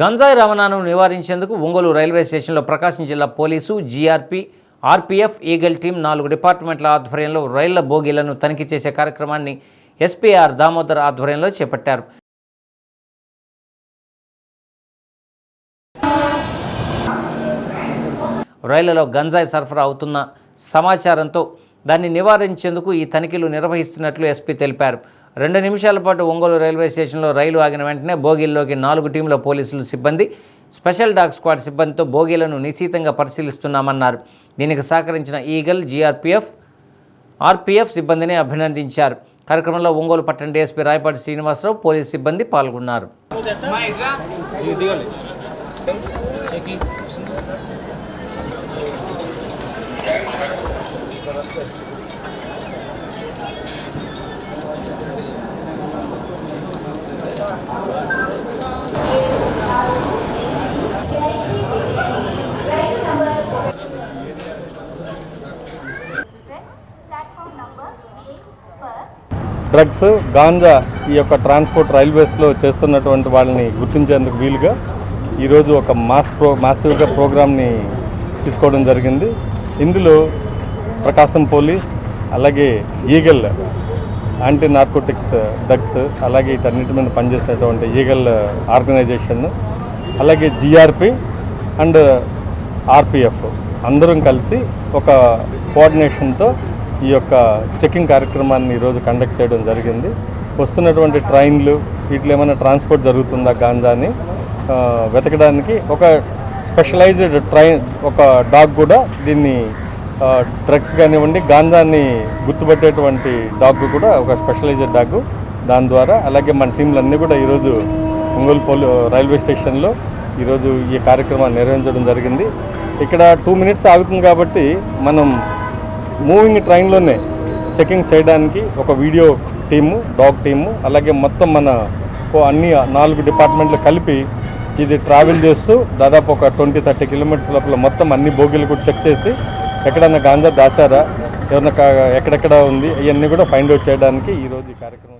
గంజాయి రవాణాను నివారించేందుకు ఒంగోలు రైల్వే స్టేషన్లో ప్రకాశం జిల్లా police GRP RPF eagle team నాలుగు డిపార్ట్మెంట్ల ఆధ్వర్యంలో రైళ్ళ బోగీలను తనిఖీ చేసే కార్యక్రమాన్ని ఎస్పీఆర్ దామోదర్ ఆధ్వర్యంలో చేపట్టారు. రైళ్ళలో గంజాయి సరఫరా అవుతున్న సమాచారంతో దాన్ని నివారించేందుకు ఈ తనిఖీలు నిర్వహిస్తున్నట్లు ఎస్పీ తెలిపారు. రెండు నిమిషాల పాటు ఒంగోలు రైల్వే స్టేషన్లో రైలు ఆగిన వెంటనే బోగీల్లోకి నాలుగు టీంల పోలీసులు సిబ్బంది స్పెషల్ డాగ్ స్క్వాడ్ సిబ్బందితో బోగీలను నిశీతంగా పరిశీలిస్తున్నామన్నారు. దీనికి సహకరించిన ఈగల్ జీఆర్పీఎఫ్ ఆర్పీఎఫ్ సిబ్బందిని అభినందించారు. కార్యక్రమంలో ఒంగోలు పట్టణ డీఎస్పీ రాయపాటి శ్రీనివాసరావు పోలీస్ సిబ్బంది పాల్గొన్నారు. platform డ్రగ్స్ గాంజా ఈ యొక్క ట్రాన్స్పోర్ట్ రైల్వేస్లో చేస్తున్నటువంటి వాళ్ళని గుర్తించేందుకు వీలుగా ఈరోజు ఒక మాస్ ప్రో మాసివ్గా ప్రోగ్రామ్ని తీసుకోవడం జరిగింది. ఇందులో ప్రకాశం పోలీస్ అలాగే ఈగల్ యాంటీ నార్కోటిక్స్ డ్రగ్స్ అలాగే వీటన్నిటి మీద పనిచేసేటువంటి ఈగల్ ఆర్గనైజేషన్ అలాగే జిఆర్పి అండ్ ఆర్పిఎఫ్. అందరం కలిసి ఒక కోఆర్డినేషన్తో ఈ యొక్క చెకింగ్ కార్యక్రమాన్ని ఈరోజు కండక్ట్ చేయడం జరిగింది. వస్తున్నటువంటి ట్రైన్లు వీటిలో ఏమైనా ట్రాన్స్పోర్ట్ జరుగుతుందా గాంజాని వెతకడానికి ఒక స్పెషలైజ్డ్ ట్రైన్ ఒక డాగ్ కూడా దీన్ని డ్రగ్స్ కానివ్వండి గాంజాన్ని గుర్తుపట్టేటువంటి డాగ్ కూడా ఒక స్పెషలైజ్డ్ డాగ్ దాని ద్వారా అలాగే మన టీంలన్నీ కూడా ఈరోజు ఒంగోలు పోలీ రైల్వే స్టేషన్లో ఈరోజు ఈ కార్యక్రమాన్ని నిర్వహించడం జరిగింది. ఇక్కడ టూ మినిట్స్ ఆగుతుంది కాబట్టి మనం మూవింగ్ ట్రైన్లోనే చెకింగ్ చేయడానికి ఒక వీడియో టీము డాగ్ టీము అలాగే మొత్తం మన అన్ని నాలుగు డిపార్ట్మెంట్లు కలిపి ఇది ట్రావెల్ చేస్తూ దాదాపు ఒక ట్వంటీ థర్టీ కిలోమీటర్స్ లోపల మొత్తం అన్ని బోగీలు కూడా చెక్ చేసి ఎక్కడన్నా గాంజా దాచారా ఎవరన్నా కా- ఎక్కడెక్కడ ఉంది ఇవన్నీ కూడా ఫైండ్ అవుట్ చేయడానికి ఈరోజు ఈ కార్యక్రమం